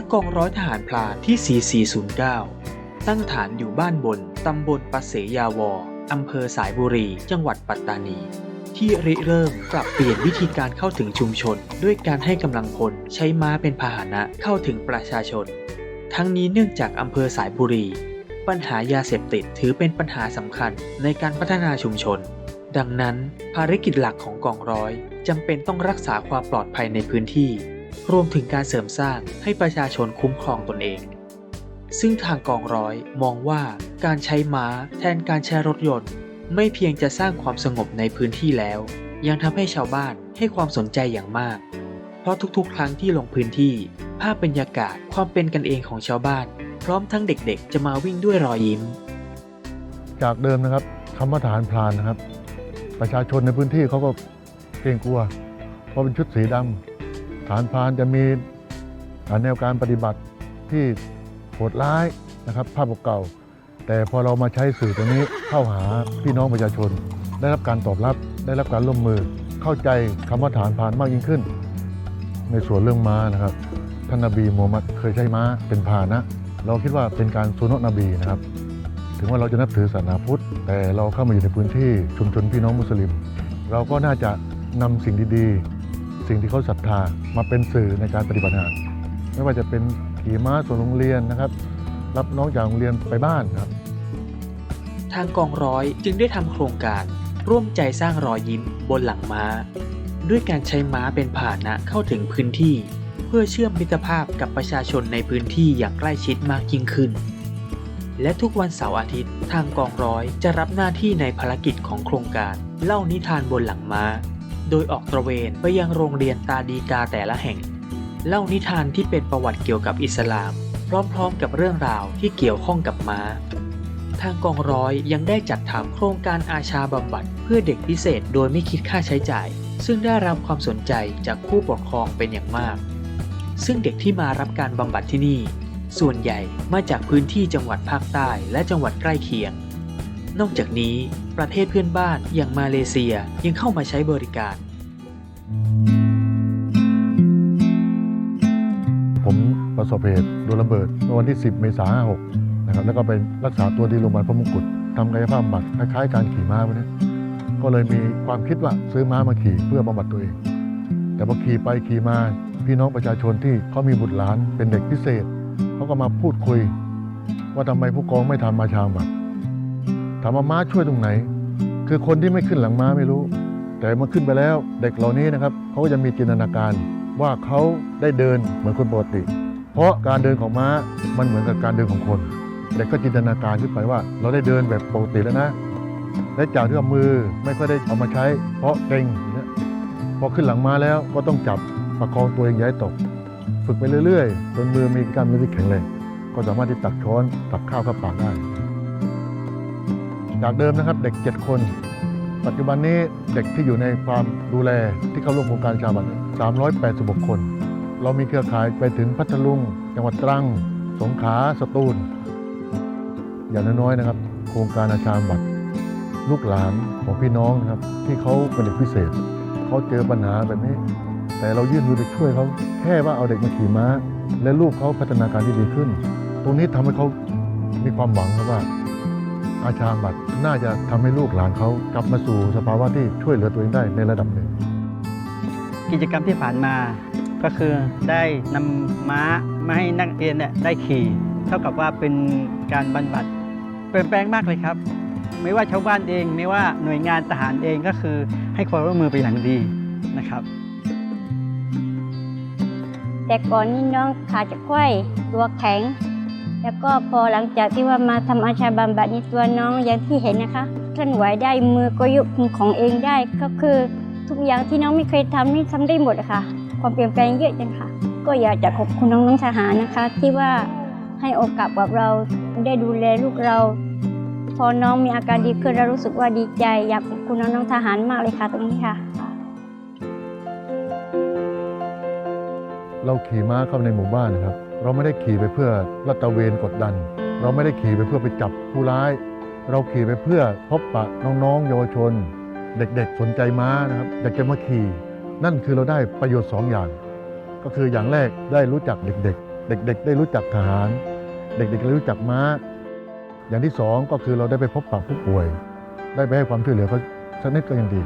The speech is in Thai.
นักกองร้อยทหารพลาที่ 4409 ตั้งฐานอยู่บ้านบน ตำบลปะเสยาวออำเภอสายบุรี จังหวัดปัตตานี ที่ริเริ่มปรับเปลี่ยนวิธีการเข้าถึงชุมชน ด้วยการให้กำลังพลใช้ม้าเป็นพาหนะเข้าถึงประชาชน ทั้งนี้เนื่องจากอำเภอสายบุรี ปัญหายาเสพติดถือเป็นปัญหาสำคัญในการพัฒนาชุมชน ดังนั้น ภารกิจหลักของกองร้อยจำเป็นต้องรักษาความปลอดภัยในพื้นที่ รวมถึงการเสริมสร้างให้ประชาชนคุ้มครองตนเอง ซึ่งทางกองร้อยมองว่าการใช้ม้าแทนการใช้รถยนต์ ไม่เพียงจะสร้างความสงบในพื้นที่แล้ว ยังทำให้ชาวบ้านให้ความสนใจอย่างมาก เพราะทุกๆ ครั้งที่ลงพื้นที่ ภาพบรรยากาศความเป็นกันเองของชาวบ้าน พร้อมทั้งเด็กๆ จะมาวิ่งด้วยรอยยิ้ม จากเดิมนะครับคำว่าทหารพรานนะครับ ประชาชนในพื้นที่เขาก็เกรงกลัว เพราะเป็นชุดสีดำ ทหารพานจะมีแนวการปฏิบัติที่โหดร้ายนะครับ ภาพเก่า แต่พอเรามาใช้สื่อตัวนี้เข้าหาพี่น้องประชาชน ได้รับการตอบรับ ได้รับการร่วมมือ เข้าใจคำว่าทหารพานมากยิ่งขึ้น ในส่วนเรื่องม้านะครับท่านนบีมูฮัมมัดเคยใช้ม้าเป็นพาหนะ เราคิดว่าเป็นการสุนนะนบีนะครับ ถึงว่าเราจะนับถือศาสนาพุทธ แต่เราเข้ามาอยู่ในพื้นที่ชุมชนพี่น้องมุสลิม เราก็น่าจะนำสิ่งดีๆ สิ่งที่เขาศรัทธามาเป็นสื่อในการปฏิบัติงานไม่ว่าจะเป็นขี่ม้าส่วนโรงเรียนนะครับ รับน้องจากโรงเรียนไปบ้านครับ ทางกองร้อยจึงได้ทำโครงการ ร่วมใจสร้างรอยยิ้มบนหลังม้า ด้วยการใช้ม้าเป็นพาหนะเข้าถึงพื้นที่ เพื่อเชื่อมมิตรภาพกับประชาชนในพื้นที่อย่างใกล้ชิดมากยิ่งขึ้น และทุกวันเสาร์อาทิตย์ ทางกองร้อยจะรับหน้าที่ในภารกิจของโครงการ เล่านิทานบนหลังม้า โดยออกตระเวนไปยังโรงเรียนตาดีกาแต่ละแห่ง เล่านิทานที่เป็นประวัติเกี่ยวกับอิสลาม พร้อมๆกับเรื่องราวที่เกี่ยวข้องกับม้า ทางกองร้อยยังได้จัดทำโครงการอาชาบำบัดเพื่อเด็กพิเศษโดยไม่คิดค่าใช้จ่าย ซึ่งได้รับความสนใจจากผู้ปกครองเป็นอย่างมาก ซึ่งเด็กที่มารับการบำบัดที่นี่ ส่วนใหญ่มาจากพื้นที่จังหวัดภาคใต้และจังหวัดใกล้เคียง นอกจากนี้ ประเทศเพื่อนบ้านอย่างมาเลเซียยังเข้ามาใช้บริการ ผมประสบเหตุโดนระเบิดเมื่อวันที่ 10 เมษายน56นะครับแล้วก็ไปรักษาตัวที่โรงพยาบาลพระมงกุฎทำกายภาพบำบัดคล้ายๆการขี่ม้าพวกนี้ก็เลยมีความคิดว่าซื้อม้ามาขี่เพื่อบำบัดตัวเอง แต่พอขี่ไปขี่มาพี่น้องประชาชนที่เขามีบุตรหลานเป็นเด็กพิเศษเขาก็มาพูดคุย ว่าทำไมผู้กองไม่ทำมาชาบำบัดามว่าม้าช่วยตรงไหน คือคนที่ไม่ขึ้นหลังม้าไม่รู้ แต่มื่อขึ้นไปแล้วเด็กเหล่านี้นะครับเขาก็จะมีจินตนาการว่าเขาได้เดินเหมือนคนปกติ เพราะการเดินของม้ามันเหมือนกับการเดินของคน เด็กก็จินตนาการขึ้นไปว่า เราได้เดินแบบปกติแล้วนะและจากที่เอามือไม่ค่อยได้เอามาใช้ เพราะเกร็งอย่งเงี้ยพอขึ้นหลังม้าแล้วก็ต้องจับประคองตัวเองอย่าให้ตก ฝึกไปเรื่อยๆ จนมือมีกล้ามเนื้อที่แข็งแรงก็สามารถที่ตักช้อนตักข้าวเข้าปากได้ จากเดิมนะครับเด็ก 7 คน ปัจจุบันนี้เด็กที่อยู่ในความดูแลที่เข้าร่วมโครงการชาบัต386 คน เรามีเครือข่ายไปถึงพัทลุง จังหวัดตรัง สงขลาสตูล อย่างน้อยๆนะครับ โครงการอาชาบัตรลูกหลานของพี่น้องนะครับที่เขาเป็นเด็กพิเศษ เขาเจอปัญหาแบบนี้ แต่เรายื่นมือไปช่วยเขาแค่ว่าเอาเด็กมาขี่ม้า และลูกเขาพัฒนาการที่ดีขึ้น ตรงนี้ทำให้เขามีความหวังครับว่า อาชาบัตรน่าจะทำให้ลูกหลานเขากลับมาสู่สภาวะที่ช่วยเหลือตัวเองได้ในระดับหนึ่ง กิจกรรมที่ผ่านมาก็คือได้นำม้ามาให้นักเรียนเนี่ยได้ขี่ เท่ากับว่าเป็นการบรรบัดเปลี่ยนแปลงมากเลยครับ ไม่ว่าชาวบ้านเองไม่ว่าหน่วยงานทหารเองก็คือให้ความร่วมมือไปนอย่างดีนะครับ แต่ก่อนนี่น้องขาจะไขว้ตัวแข็ง แล้วก็พอหลังจากที่ว่ามาทำอาชาบำบัดนี่ตัวน้องอย่างที่เห็นนะคะเคลื่อนไหวได้มือก็ยกของเองได้ก็คือทุกอย่างที่น้องไม่เคยทำนี่ทำได้หมดะค่ะ ความเปลี่ยนแปลงเยอะจังค่ะ ก็อยากจะขอบคุณน้องๆทหารนะคะ ที่ว่าให้โอกาสกับเราได้ดูแลลูกเรา พอน้องมีอาการดีขึ้นเรารู้สึกว่าดีใจ อยากขอบคุณน้องๆทหารมากเลยค่ะตรงนี้ค่ะ เราขี่ม้าเข้าในหมู่บ้านนะครับ เราไม่ได้ขี่ไปเพื่อลาดตะเวนกดดัน เราไม่ได้ขี่ไปเพื่อไปจับผู้ร้าย เราขี่ไปเพื่อพบปะน้องๆ เยาวชน เด็กๆสนใจม้านะครับอยากจะมาขี่ นั่นคือเราได้ประโยชน์สองอย่าง ก็คืออย่างแรกได้รู้จักเด็กๆ เด็ก ๆ ได้รู้จักทหาร เด็กๆได้รู้จักม้า อย่างที่สองก็คือเราได้ไปพบปะผู้ป่วย ได้ไปให้ความช่วยเหลือเขาสักนิดก็ยังดี